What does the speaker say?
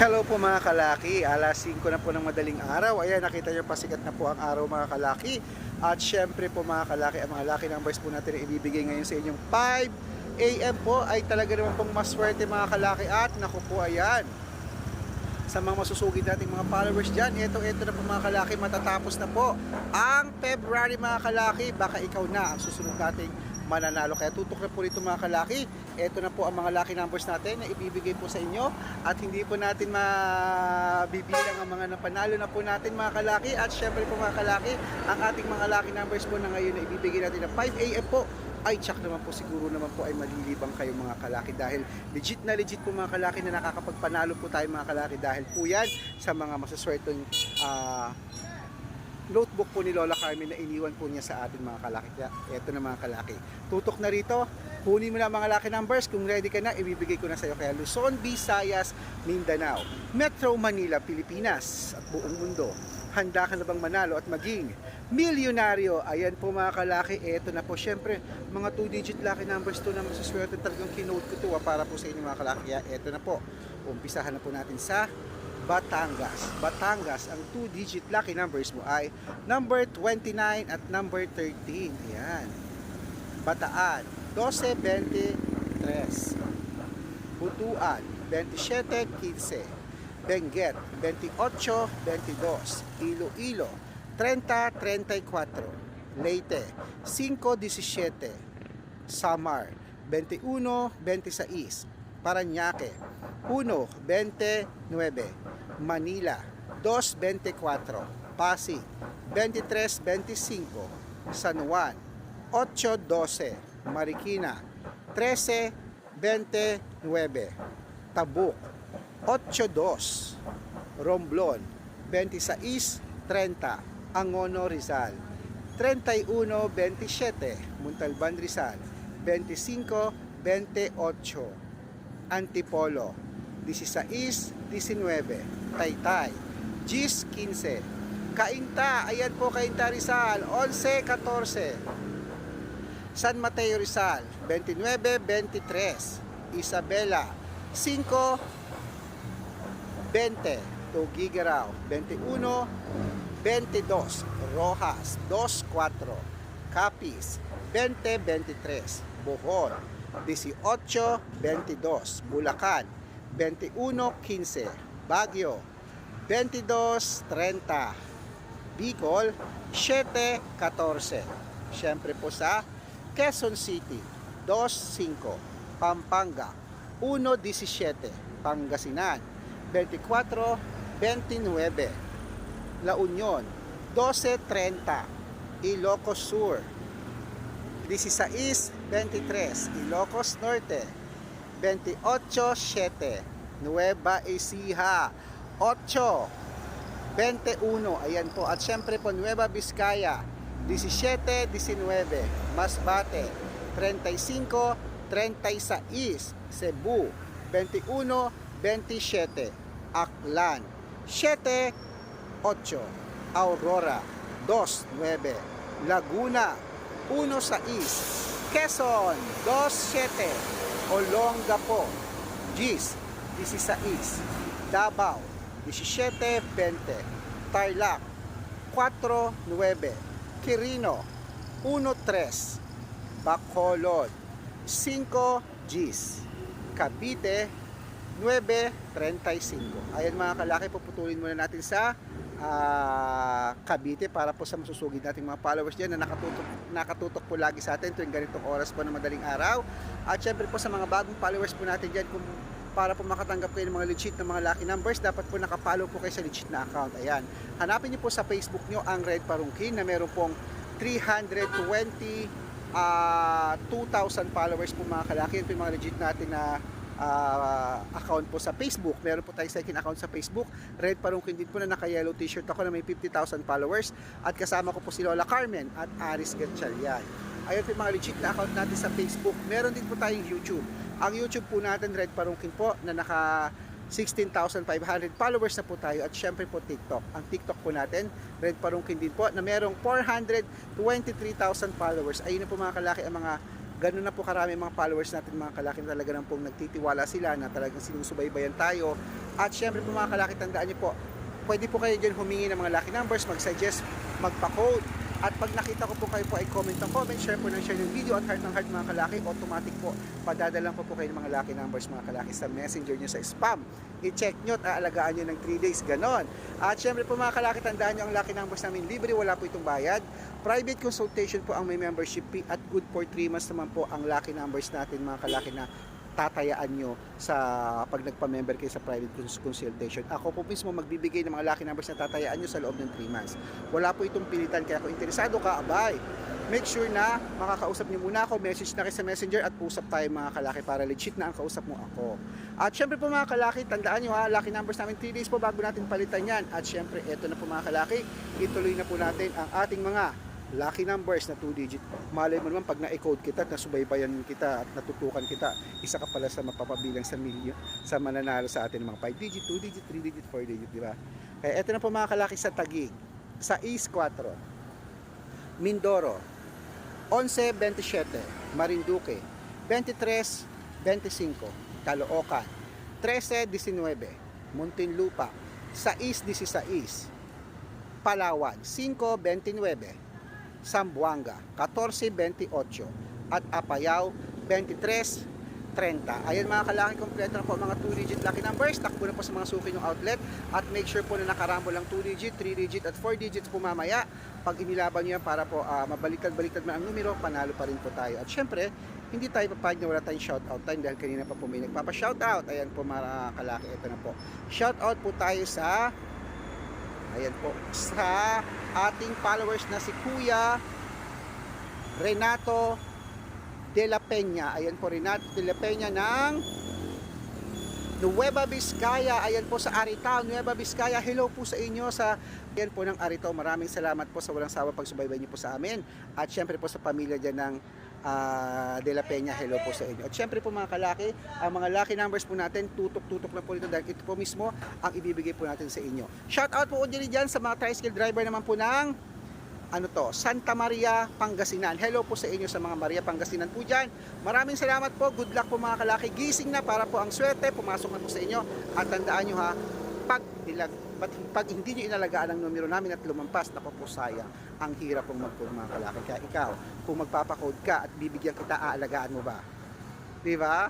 Hello po mga kalaki, alas 5 na po ng madaling araw. Ayan, nakita nyo pasikat na po ang araw mga kalaki. At syempre po mga kalaki, ang mga lucky numbers po natin na ibibigay ngayon sa inyong 5 AM po ay talaga naman pong maswerte mga kalaki. At naku po, ayan, sa mga masusugid nating mga followers dyan, ito, ito na po mga kalaki, matatapos na po ang February mga kalaki. Baka ikaw na ang susunod nating mananalo. Kaya tutok na po rito mga kalaki. Ito na po ang mga lucky numbers natin na ibibigay po sa inyo. At hindi po natin mabibilang ang mga napanalo na po natin mga kalaki. At syempre po mga kalaki, ang ating mga lucky numbers po na ngayon na ibibigay natin na 5 AM po ay check naman po siguro naman po ay malilibang kayo mga kalaki dahil legit na legit po mga kalaki na nakakapagpanalo po tayo mga kalaki dahil po yan sa mga masaswerteng ah, notebook po ni Lola Carmen na iniwan po niya sa atin mga kalaki. Kaya eto na mga kalaki. Tutok na rito. Kunin mo na mga lucky numbers. Kung ready ka na, ibibigay ko na sa iyo. Kaya Luzon, Visayas, Mindanao, Metro Manila, Pilipinas at buong mundo. Handa ka na bang manalo at maging milyonaryo? Ayan po mga kalaki. Eto na po. Syempre, mga 2-digit lucky numbers to na masaswerte talagang kinote ko to ah, para po sa inyo mga kalaki. Kaya eto na po. Umpisahan na po natin sa Batangas. Batangas, ang 2-digit lucky numbers mo ay number 29 at number 13. Ayan. Bataan, 12-23. Butuan, 27-15. Benguet, 28-22. Iloilo, 30-34. Leyte, 5-17. Samar, 21-26. Parañaque, 1-29. Manila, 2.24. Pasig, 23.25. San Juan, 8.12. Marikina, 13.29. Tabuk, 8.2. Romblon, 26.30. Angono Rizal, 31.27. Montalban Rizal, 25.28. Antipolo, 16-19, Taytay, Gis 15, Kainta, ayan po Kainta Rizal, 11-14, San Mateo Rizal, 29-23, Isabela, 5-20, Tugigaraw, 21-22, Rojas, 2-4, Capiz, 20-23, Bohol, 18-22, Bulacan, 21-15, Baguio, 22-30, Bicol, 7-14. Siyempre po sa Quezon City, 2-5, Pampanga, 1-17, Pangasinan, 24-29, La Union, 12-30, Ilocos Sur, 16-23, Ilocos Norte, 28-7, Nueva Ecija, 8-21, ayan po, at syempre po Nueva Vizcaya, 17-19, Masbate, 35-36, Cebu, 21-27, Aklan, 7-8, Aurora, 2-9, Laguna, 1-6, Quezon, 2-7, Olongapo, Gis, 16, Davao, 17-20, Tarlac, 4-9, Quirino, 1-3, Bacolod, 5 Gs, Cavite, 9.35. Ayan mga kalaki, puputulin muna natin sa ah, Cavite para po sa masusugid nating mga followers dyan na nakatutok, nakatutok po lagi sa atin tuwing ganitong oras po ng madaling araw. At syempre po sa mga bagong followers po natin dyan, kung para po makatanggap kayo ng mga legit na mga lucky numbers, dapat po nakapollow po kayo sa legit na account. Ayan. Hanapin niyo po sa Facebook niyo ang Red Parungkin na meron pong 320 ah 2,000 followers po mga kalaki. Yan po yung mga legit natin na ah, account po sa Facebook. Meron po tayong second account sa Facebook. Red Parungkin din po na naka-yellow t-shirt ako na may 50,000 followers. At kasama ko po si Lola Carmen at Aris Gatchalian. Ayun po yung mga legit na account natin sa Facebook. Meron din po tayong YouTube. Ang YouTube po natin, Red Parungkin po, na naka 16,500 followers na po tayo at syempre po TikTok. Ang TikTok po natin, Red Parungkin din po, na merong 423,000 followers. Ayun na po mga kalaki ang mga ganun na po karami mga followers natin mga kalaki na talaga nang pong nagtitiwala sila na talagang sinusubaybayan tayo. At syempre po mga kalaki, tandaan niyo po, pwede po kayo dyan humingi ng mga lucky numbers, mag-suggest, magpa-code. At pag nakita ko po kayo po ay comment ng comment, share po ng share ng video at heart ng heart mga kalaki, automatic po, padadalang po po kayo ng mga lucky numbers mga kalaki sa messenger nyo sa spam. I-check nyo at aalagaan nyo ng 3 days, ganon. At syempre po mga kalaki, tandaan nyo ang lucky numbers namin libre, wala po itong bayad. Private consultation po ang may membership fee at good for 3 months naman po ang lucky numbers natin mga kalaki na tatayaan nyo sa pag nagpa-member kayo sa private cons- consultation. Ako po mismo magbibigay ng mga lucky numbers na tatayaan nyo sa loob ng 3 months. Wala po itong pilitan kaya kung interesado ka, abay. Make sure na makakausap niyo muna ako, message na kayo sa messenger at usap tayo mga kalaki para legit na ang kausap mo ako. At syempre po mga kalaki, tandaan nyo ha, lucky numbers namin 3 days po bago natin palitan yan. At syempre, eto na po mga kalaki, ituloy na po natin ang ating mga lucky numbers na 2 digit. Malay mo naman pag na-code kita at nasubaybayan kita at natutukan kita, isa ka pala sa mapapabilang sa milyon sa mananalo sa atin ng mga 5 digit, 2 digit, 3 digit, 4 digit, di ba? Kaya eto na po mga kalaki sa Tagig, sa East 4, Mindoro, 11.27, Marinduque, 23.25, Caloocan, 13.19, Muntinlupa, 6.16, Palawan, 5.29, Zamboanga, 14.28, at Apayao, 23.30. Ayan mga kalaki, kompleto na po mga 2-digit lucky numbers. Takbo na po sa mga suki ng outlet. At make sure po na nakarambol ang 2-digit, 3-digit, at 4 digits po mamaya. Pag inilaban nyo yan para po ah, mabaliktad-baliktad man ang numero, panalo pa rin po tayo. At syempre, hindi tayo papayag na wala tayong shoutout time dahil kanina pa po may nagpapa-shoutout. Ayan po mga kalaki, ito na po. Shoutout po tayo sa Ayan po. Sa ating followers na si Kuya Renato De La Peña. Ayan po, Renato De La Peña ng Nueva Vizcaya. Ayan po sa Aritaw, Nueva Vizcaya. Hello po sa inyo sa Ayan po ng Aritaw. Maraming salamat po sa walang sawa pagsubaybay niyo po sa amin. At syempre po sa pamilya dyan ng ah, De La Peña, hello po sa inyo. At syempre po mga kalaki, ang mga lucky numbers po natin, tutok-tutok na po ito dahil ito po mismo ang ibibigay po natin sa inyo. Shout out po dyan dyan sa mga tricycle driver naman po ng ano to, Santa Maria, Pangasinan. Hello po sa inyo sa mga Maria Pangasinan po dyan. Maraming salamat po. Good luck po mga kalaki. Gising na para po ang swerte. Pumasok na po sa inyo. At tandaan nyo ha, pag, nilag, pag, hindi nyo inalagaan ang numero namin at lumampas, naku po. Ang hirap pong mag-code kalaki. Kaya ikaw, kung magpapakode ka at bibigyan kita, aalagaan mo ba? Di ba?